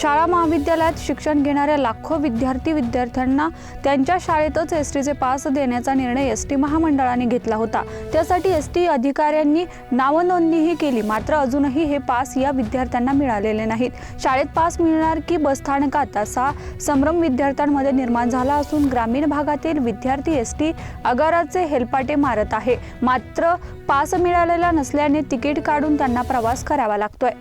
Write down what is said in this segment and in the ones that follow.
शाळा महाविद्यालयात शिक्षण घेणाऱ्या लाखो विद्यार्थी विद्यार्थ्यांना त्यांच्या शाळेतच एस टीचे पास देण्याचा निर्णय एस टी महामंडळाने घेतला होता. त्यासाठी एस टी अधिकाऱ्यांनी नावनोंदणीही केली मात्र अजूनही हे पास या विद्यार्थ्यांना मिळालेले नाहीत. शाळेत पास मिळणार की बसस्थानकात असा संभ्रम विद्यार्थ्यांमध्ये निर्माण झाला असून ग्रामीण भागातील विद्यार्थी एस टी आगाराचे हेलपाटे मारत आहे. मात्र पास मिळालेला नसल्याने तिकीट काढून त्यांना प्रवास करावा लागतोय.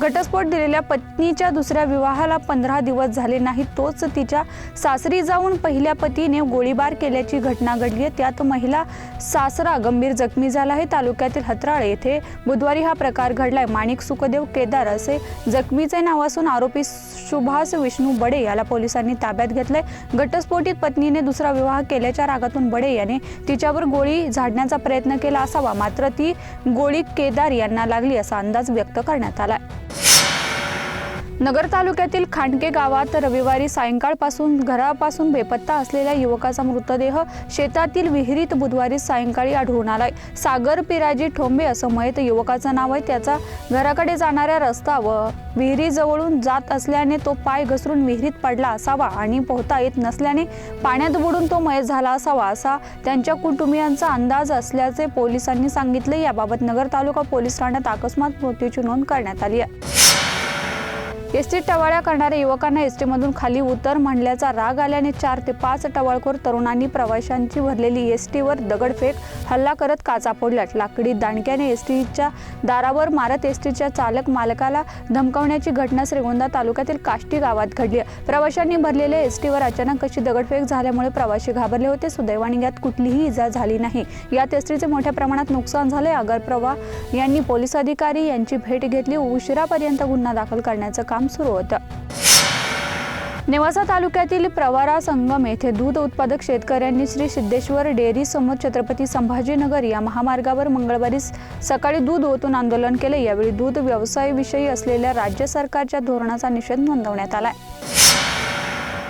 घटस्फोट दिलेल्या पत्नीच्या दुसऱ्या विवाहाला पंधरा दिवस झाले नाही तोच तिच्या सासरी जाऊन पहिल्या पतीने गोळीबार केल्याची घटना घडली आहे. त्यात महिला सासरा गंभीर जखमी झाला आहे. तालुक्यातील हत्राळे येथे बुधवारी हा प्रकार घडलाय. माणिक सुखदेव केदार असे जखमीचे नाव असून आरोपी सुभाष विष्णू बडे याला पोलिसांनी ताब्यात घेतलंय. घटस्फोटीत पत्नीने दुसरा विवाह केल्याच्या रागातून बडे याने तिच्यावर गोळी झाडण्याचा प्रयत्न केला असावा. मात्र ती गोळी केदार यांना लागली असा अंदाज व्यक्त करण्यात आला नगर तालुक्यातील खांडके गावात रविवारी सायंकाळपासून घरापासून बेपत्ता असलेल्या युवकाचा मृतदेह शेतातील विहिरीत बुधवारी सायंकाळी आढळून आलाय. सागर पिराजी ठोंबे असं मयत युवकाचं नाव आहे. त्याचा घराकडे जाणाऱ्या रस्ता व विहिरीजवळून जात असल्याने तो पाय घसरून विहिरीत पडला असावा आणि पोहता येत नसल्याने पाण्यात बुडून तो मयत झाला असावा असा त्यांच्या कुटुंबियांचा अंदाज असल्याचे पोलिसांनी सांगितले. याबाबत नगर तालुका पोलीस ठाण्यात अकस्मात मृत्यूची नोंद करण्यात आली आहे. एसटी टवाळ्या करणाऱ्या युवकांना एसटीमधून खाली उतर म्हणल्याचा राग आल्याने चार ते पाच टवाळखोर तरुणांनी प्रवाशांची भरलेली एसटीवर दगडफेक हल्ला करत काचा फोडल्यात. लाकडी दांडक्याने एसटीच्या दारावर मारत एसटीच्या चालक मालकाला धमकावण्याची घटना श्रीगोंदा तालुक्यातील काष्टी गावात घडली प्रवाशांनी भरलेल्या एसटीवर अचानक अशी दगडफेक झाल्यामुळे प्रवाशी घाबरले होते. सुदैवाने यात कुठलीही इजा झाली नाही. यात एसटीचे मोठ्या प्रमाणात नुकसान झाले अगरप्रवा प्रवाह यांनी पोलीस अधिकारी यांची भेट घेतली. उशिरापर्यंत गुन्हा दाखल करण्याचं काम सुरू होतं. नेवासा तालुक्यातील प्रवारा संगम येथे दूध उत्पादक शेतकऱ्यांनी श्री सिद्धेश्वर डेअरी समोर छत्रपती संभाजीनगर या महामार्गावर मंगळवारी सकाळी दूध ओतून आंदोलन केले. यावेळी दूध व्यवसायाविषयी असलेल्या राज्य सरकारच्या धोरणाचा निषेध नोंदवण्यात आलाय.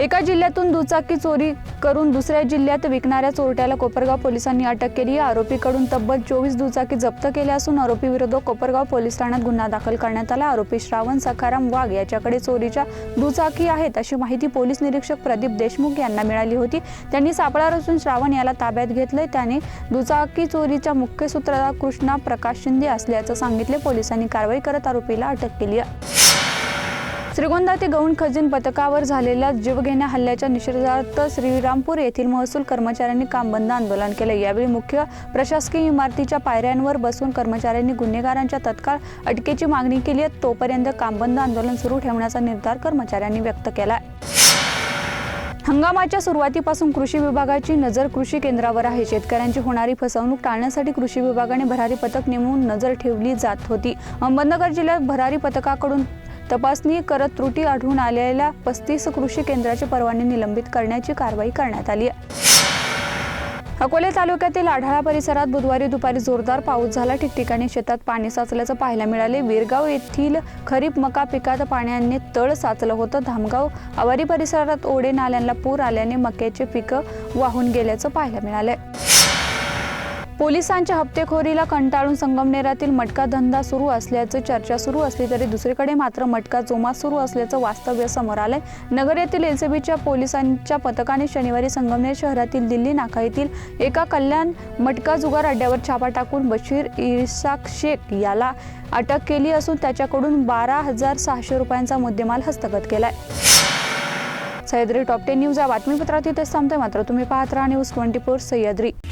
एका जिल्ह्यातून दुचाकी चोरी करून दुसऱ्या जिल्ह्यात विकणाऱ्या चोरट्याला कोपरगाव पोलिसांनी अटक केली. आरोपीकडून तब्बल चोवीस दुचाकी जप्त केल्या असून आरोपी विरुद्ध कोपरगाव पोलीस ठाण्यात गुन्हा दाखल करण्यात आला. आरोपी श्रावण सखाराम वाघ याच्याकडे चोरीच्या दुचाकी आहेत अशी माहिती पोलीस निरीक्षक प्रदीप देशमुख यांना मिळाली होती. त्यांनी सापळा रचून श्रावण याला ताब्यात घेतले त्याने दुचाकी चोरीच्या मुख्य सूत्रधार कृष्णा प्रकाश शिंदे असल्याचं सांगितले. पोलिसांनी कारवाई करत आरोपीला अटक केली आहे. श्रीगोंदा ते गौण खजिन पथकावर झालेल्या जीवघेण्या हल्ल्याच्या निषेधार्थ श्रीरामपूर येथील महसूल कर्मचाऱ्यांनी काम बंद आंदोलन केले. यावेळी मुख्य प्रशासकीय इमारतीच्या पायऱ्यांवर बसून कर्मचाऱ्यांनी गुन्हेगारांच्या तत्काळ अटकेची मागणी केली आहे. तोपर्यंत काम बंद आंदोलन सुरू ठेवण्याचा निर्धार कर्मचाऱ्यांनी व्यक्त केला हंगामाच्या सुरुवातीपासून कृषी विभागाची नजर कृषी केंद्रावर आहे. शेतकऱ्यांची होणारी फसवणूक टाळण्यासाठी कृषी विभागाने भरारी पथक नेमून नजर ठेवली जात होती. अहमदनगर जिल्ह्यात भरारी पथकाकडून तपासणी करत त्रुटी आढळून आलेल्या पस्तीस कृषी केंद्राची परवाने निलंबित करण्याची कारवाई करण्यात आली अकोले तालुक्यातील आढाळा परिसरात बुधवारी दुपारी जोरदार पाऊस झाला. ठिकठिकाणी शेतात पाणी साचल्याचं पाहायला मिळाले. वीरगाव येथील खरीप मका पिकात पाण्याने तळ साचलं होतं. धामगाव आवारी परिसरात ओढे नाल्यांना पूर आल्याने मक्याचे पिकं वाहून गेल्याचं पाहायला मिळालं पोलिसांच्या हप्तेखोरीला कंटाळून संगमनेरातील मटका धंदा सुरू असल्याचं चर्चा सुरू असली तरी दुसरीकडे मात्र मटका जोमात सुरू असल्याचं वास्तव्य समोर आलंय. नगर येथील एलसीबीच्या पोलिसांच्या पथकाने शनिवारी संगमनेर शहरातील दिल्ली नाका येथील एका कल्याण मटका जुगार अड्ड्यावर छापा टाकून बशीर इसाक शेख याला अटक केली असून त्याच्याकडून बारा हजार सहाशे रुपयांचा मुद्देमाल हस्तगत केलाय. सह्याद्री टॉप टेन न्यूज या बातमीपत्रात इथेच थांबते मात्र तुम्ही पाहत राहा news twenty four Sahyadri.